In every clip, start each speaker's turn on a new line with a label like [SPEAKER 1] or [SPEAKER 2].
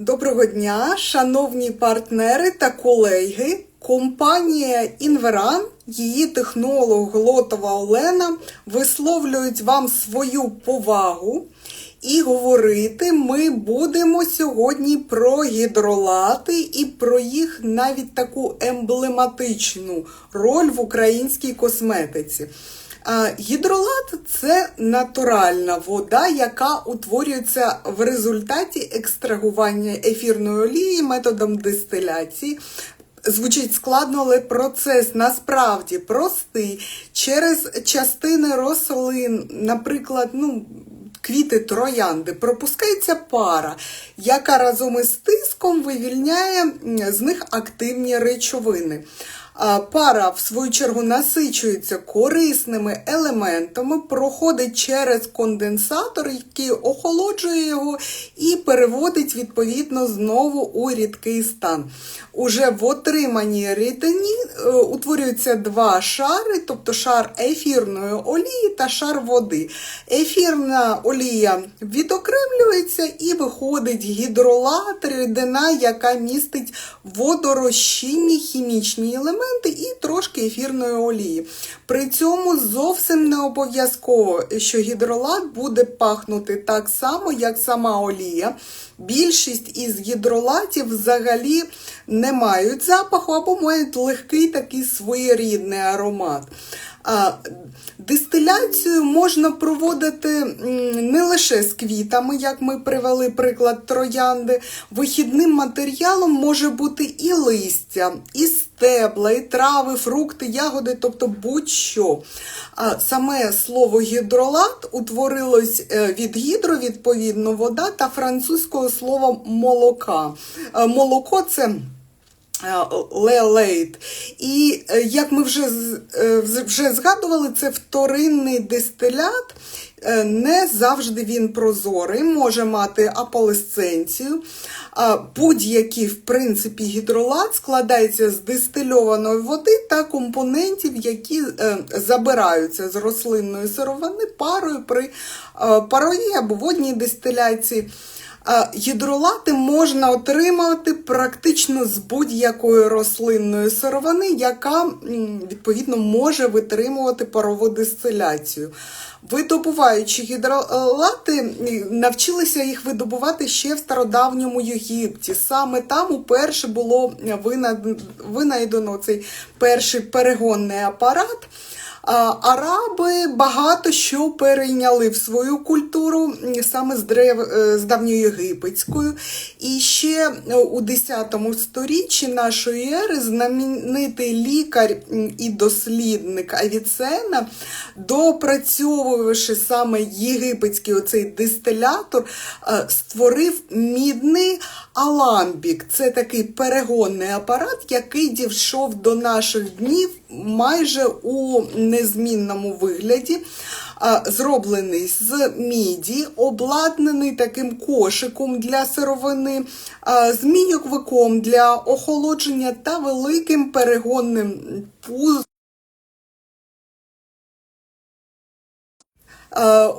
[SPEAKER 1] Доброго дня, шановні партнери та колеги. Компанія Інверан, її технолог Глотова Олена висловлюють вам свою повагу. І говорити ми будемо сьогодні про гідролати і про їх навіть таку емблематичну роль в українській косметиці. Гідролат це натуральна вода, яка утворюється в результаті екстрагування ефірної олії методом дистиляції. Звучить складно, але процес насправді простий. Через частини рослин, наприклад, ну, квіти троянди, пропускається пара, яка разом із тиском вивільняє з них активні речовини. Пара, в свою чергу, насичується корисними елементами, проходить через конденсатор, який охолоджує його і переводить відповідно знову у рідкий стан. Уже в отриманій рідині е, утворюються два шари, тобто шар ефірної олії та шар води. Ефірна олія відокремлюється і виходить гідролат, рідина, яка містить водорозчинні хімічні елементи і трошки ефірної олії. При цьому зовсім не обов'язково, що гідролат буде пахнути так само, як сама олія. Більшість із гідролатів взагалі не мають запаху або мають легкий такий своєрідний аромат. Дистиляцію можна проводити не лише з квітами, як ми привели приклад троянди. Вихідним матеріалом може бути і листя, і стебла, і трави, фрукти, ягоди, тобто будь-що. Саме слово гідролат утворилось е, від гідро, відповідно, вода та французького слова молока. Е, Молоко це лелейт. І е, як ми вже, е, вже згадували, це вторинний дистилят. Е, Не завжди він прозорий, може мати аполесценцію. Будь-який, в принципі, гідролат складається з дистильованої води та компонентів, які е, забираються з рослинної сировини парою при е, паровій або водній дистиляції. А Гідролати можна отримати практично з будь-якої рослинної сировини, яка відповідно може витримувати парову дистиляцію. Видобуваючи гідролати, навчилися їх видобувати ще в стародавньому Єгипті. Саме там уперше було винайдено- цей перший перегонний апарат. Араби багато що перейняли в свою культуру саме з, древ... е, з давньоєгипетською. І ще у 10 сторіччі нашої ери знаменитий лікар і дослідник Авіцена, допрацьовувавши саме єгипетський оцей дистилятор, е, створив мідний аламбік. Це такий перегонний апарат, який дійшов до наших днів майже у незмінному вигляді, зроблений з міді, обладнаний таким кошиком для сировини, а, змійовиком для охолодження та великим перегонним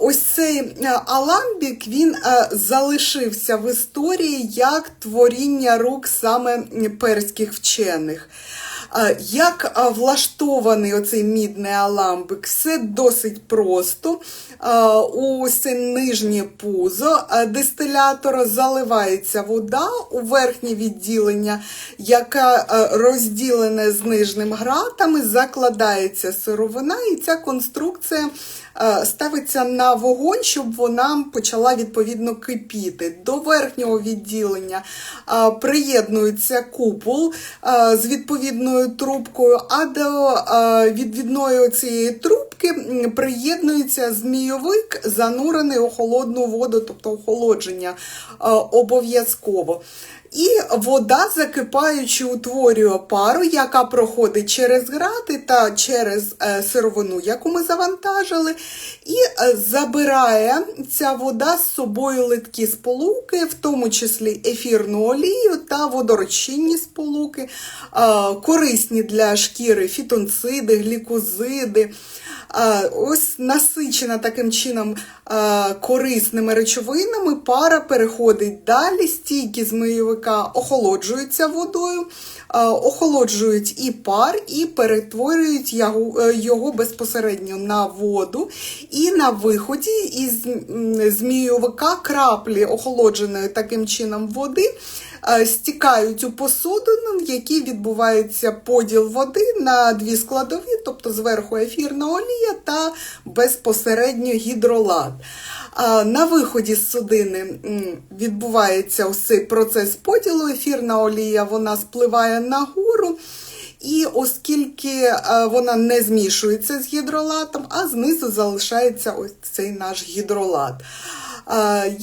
[SPEAKER 1] Ось цей е, аламбік він е, залишився в історії як творіння рук саме перських вчених. Е, Як е, влаштований оцей мідний аламбик? Все досить просто. Е, це нижнє пузо е, дистилятора заливається вода у верхнє відділення, яке е, розділене з нижнім гратами, закладається сировина, і ця конструкція е, ставиться на вогонь, щоб вона почала відповідно кипіти. До верхнього відділення е, приєднується купол е, з відповідною трубкою, а до е, відвідної цієї трубки приєднується змійовик, занурений у холодну воду, тобто охолодження е, обов'язково. І вода, закипаючи, утворює пару, яка проходить через грати та через е, сировину, яку ми завантажили, і е, забирає ця вода з собою литкі сполуки, в тому числі ефірну олію та водорозчинні сполуки, е, корисні для шкіри фітонциди, глікозиди. Ось насичена таким чином корисними речовинами, пара переходить далі, стійки змийовика охолоджуються водою, охолоджують і пар, і перетворюють його, е, його безпосередньо на воду. І на виході із змійовика краплі охолодженої таким чином води е, стікають у посудину, в якій відбувається поділ води на дві складові, тобто зверху ефірна олія та безпосередньо гідролат. На виході з судини відбувається ось процес поділу. Ефірна олія вона спливає нагору. І оскільки е, вона не змішується з гідролатом, а знизу залишається ось цей наш гідролат. Е,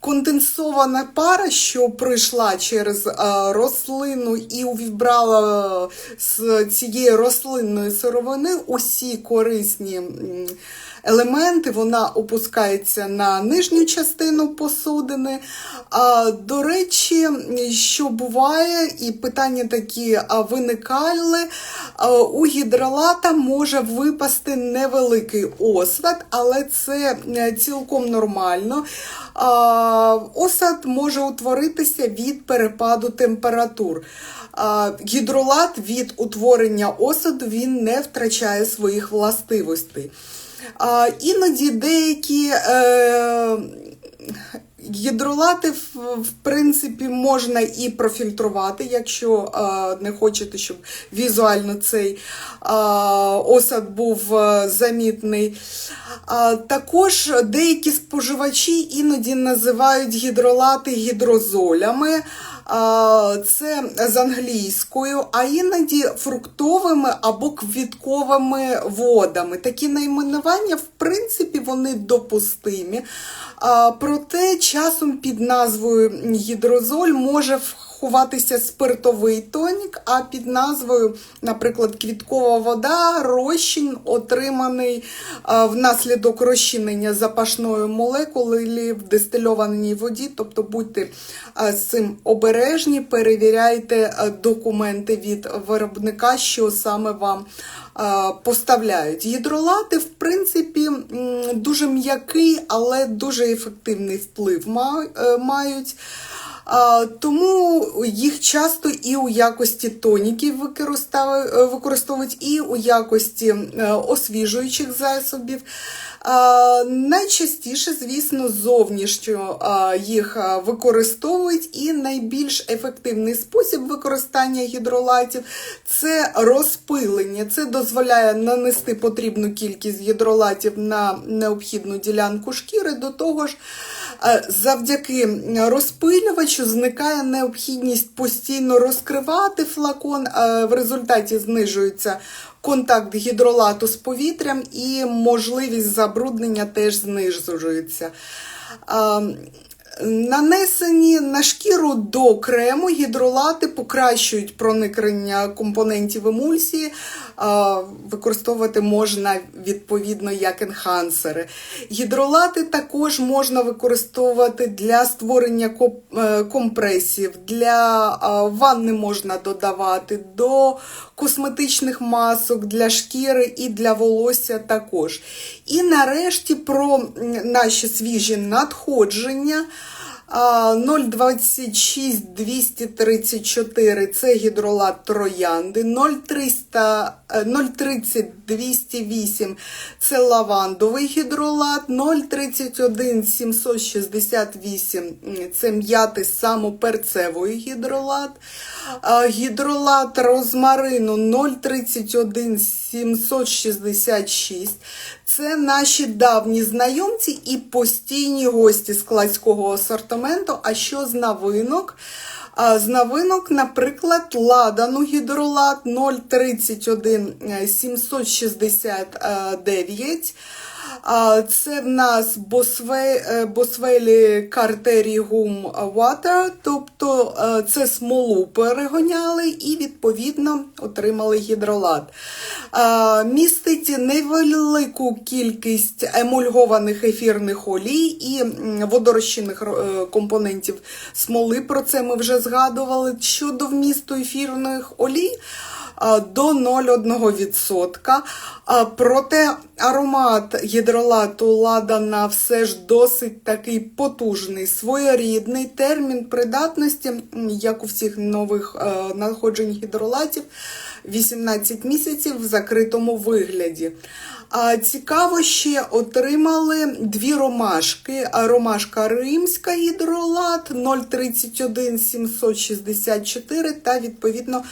[SPEAKER 1] Конденсована пара, що пройшла через е, рослину і увібрала з цієї рослинної сировини усі корисні елементи, вона опускається на нижню частину посудини. А, до речі, що буває, і питання такі виникали, у гідролата може випасти невеликий осад, але це е, цілком нормально. Осад може утворитися від перепаду температур. Гідролат від утворення осаду він не втрачає своїх властивостей. Іноді деякі е, гідролати, в, принципі, можна і профільтрувати, якщо е, не хочете, щоб візуально цей е, осад був замітний. Також деякі споживачі іноді називають гідролати гідрозолями. Це з англійською, а іноді фруктовими або квітковими водами. Такі найменування, в принципі, вони допустимі. Проте часом під назвою гідрозоль може ховатися спиртовий тонік, а під назвою, наприклад, квіткова вода, розчин, отриманий внаслідок розчинення запашної молекули в дистильованій воді. Тобто будьте з цим обережні, перевіряйте документи від виробника, що саме вам поставляють. Гідролати, в принципі, дуже м'який, але дуже ефективний вплив е, мають. Тому їх часто і у якості тоніків е, використовують, і у якості е, освіжуючих засобів. Найчастіше, звісно, зовнішньо їх використовують, і найбільш ефективний спосіб використання гідролатів це розпилення. Це дозволяє нанести потрібну кількість гідролатів на необхідну ділянку шкіри. До того ж, Завдяки розпилювачу зникає необхідність постійно розкривати флакон, в результаті знижується контакт гідролату з повітрям і можливість забруднення теж знижується. Нанесені на шкіру до крему гідролати покращують проникнення компонентів емульсії. Використовувати можна відповідно як енхансери. Гідролати також можна використовувати для створення е, компресів, для ванни можна додавати, до косметичних масок для шкіри і для волосся також. І нарешті про наші свіжі надходження. А, 026 234 це гідролат троянди, 0300, е, 030 208 це лавандовий гідролат, 031 768 це м'яти самоперцевий гідролат, гідролат розмарину 031 766 це наші давні знайомці і постійні гості складського асортименту. А що з новинок? З новинок, наприклад, ладану гідролат 031 769. Це в нас Босве, е, Босвелі Картері Гум Water, тобто е, це смолу перегоняли і, відповідно, отримали гідролат. Містить невелику кількість емульгованих ефірних олій і водорозчинних е, компонентів смоли, про це ми вже згадували. Щодо вмісту ефірних олій, до 0,1%. Проте аромат гідролату ладана все ж досить такий потужний, своєрідний термін придатності, як у всіх нових е, надходжень гідролатів, 18 місяців в закритому вигляді. Цікаво ще отримали дві ромашки. Ромашка римська гідролат 031 764 та відповідно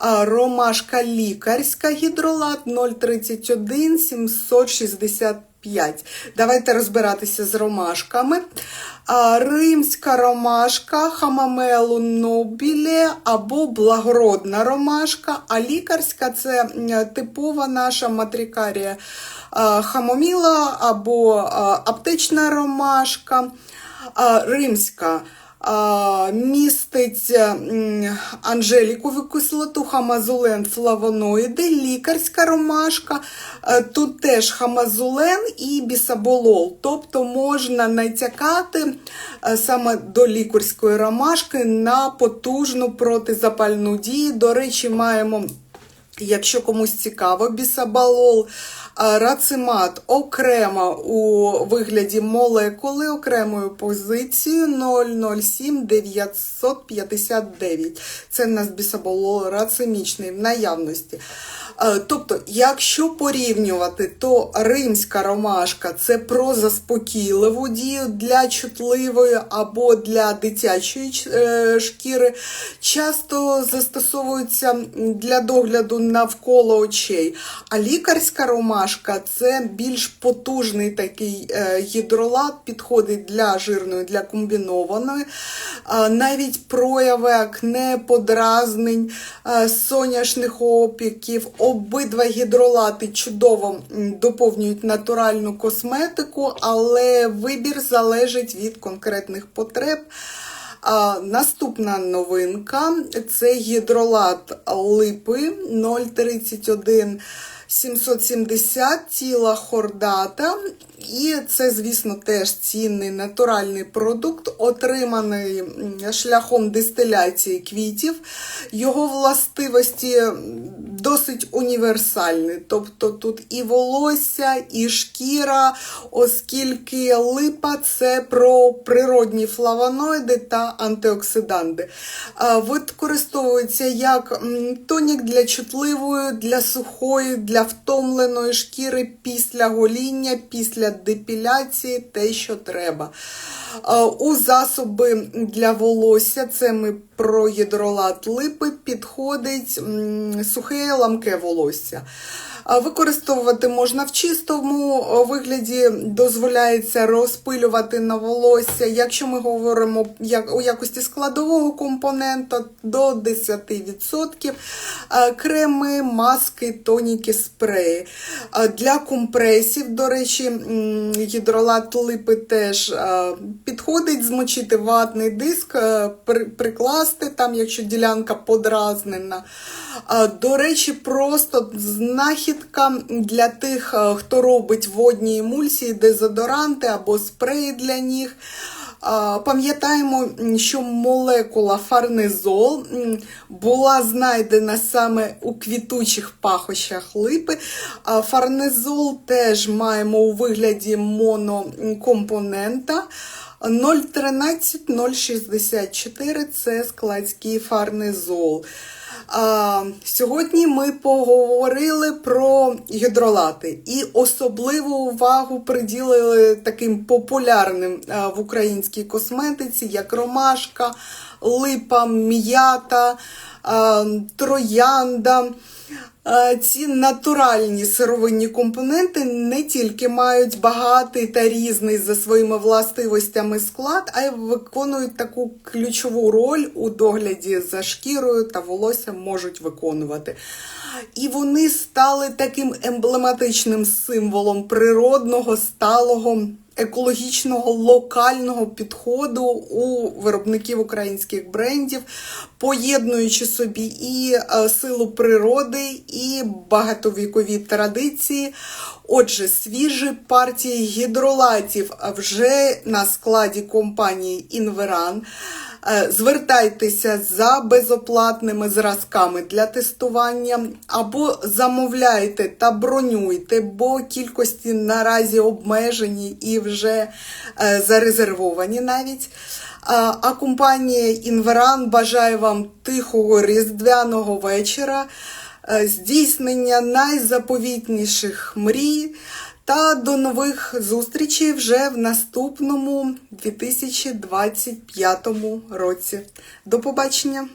[SPEAKER 1] ромашка лікарська гідролат 031 765. Давайте розбиратися з ромашками. Римська ромашка, хамамелу нобіле або благородна ромашка, а лікарська це типова наша матрикарія хамоміла або аптечна ромашка. Римська містить анжелікову кислоту, хамазулен, флавоноїди, лікарська ромашка. Е, Тут теж хамазулен і бісаболол. Тобто можна натякати е, саме до лікарської ромашки на потужну протизапальну дію. До речі, маємо. Якщо комусь цікаво, бісабалол, рацимат окремо у вигляді молекули окремою позицією 007 959. Це в нас бісабалол рацимічний в наявності. Е, Тобто, якщо порівнювати, то римська ромашка це про заспокійливу дію для чутливої або для дитячої е, шкіри. Часто застосовується для догляду навколо очей. А лікарська ромашка це більш потужний такий е, гідролат, підходить для жирної, для комбінованої. Навіть прояви акне, подразнень, соняшних опіків, обидва гідролати чудово доповнюють натуральну косметику, але вибір залежить від конкретних потреб. А, наступна новинка це гідролат липи 031 770 тіла хордата. І це, звісно, теж цінний натуральний продукт, отриманий шляхом дистиляції квітів. Його властивості досить універсальні. Тобто тут і волосся, і шкіра, оскільки липа це про природні флавоноїди та антиоксиданти. Використовується як тонік для чутливої, для сухої, для втомленої шкіри після гоління, після депіляції, те, що треба. У засоби для волосся, це ми про гідролат липи, підходить сухе ламке волосся. Використовувати можна в чистому вигляді, дозволяється розпилювати на волосся. Якщо ми говоримо у якості складового компонента до 10%, креми, маски, тоніки, спреї. Для компресів, до речі, гідролат липи теж підходить змочити ватний диск, прикласти там, якщо ділянка подразнена. До речі, просто знахідка для тих, хто робить водні емульсії, дезодоранти або спреї для них. Пам'ятаємо, що молекула фарнезол була знайдена саме у квітучих пахощах липи. Фарнезол теж маємо у вигляді монокомпонента. 013-064 це складський фарнезол. Сьогодні ми поговорили про гідролати і особливу увагу приділили таким популярним в українській косметиці, як ромашка, липа, м'ята, троянда. Е, Ці натуральні сировинні компоненти не тільки мають багатий та різний за своїми властивостями склад, а й виконують таку ключову роль у догляді за шкірою та волоссям можуть виконувати. І вони стали таким емблематичним символом природного, сталого, екологічного, локального підходу у виробників українських брендів, поєднуючи собі і е, силу природи, і багатовікові традиції. Отже, свіжі партії гідролатів вже на складі компанії Інверан. Е, Звертайтеся за безоплатними зразками для тестування або замовляйте та бронюйте, бо кількості наразі обмежені і вже е, зарезервовані навіть. А компанія Інверан бажає вам тихого різдвяного вечора, е, здійснення найзаповітніших мрій та до нових зустрічей вже в наступному 2025 році. До побачення!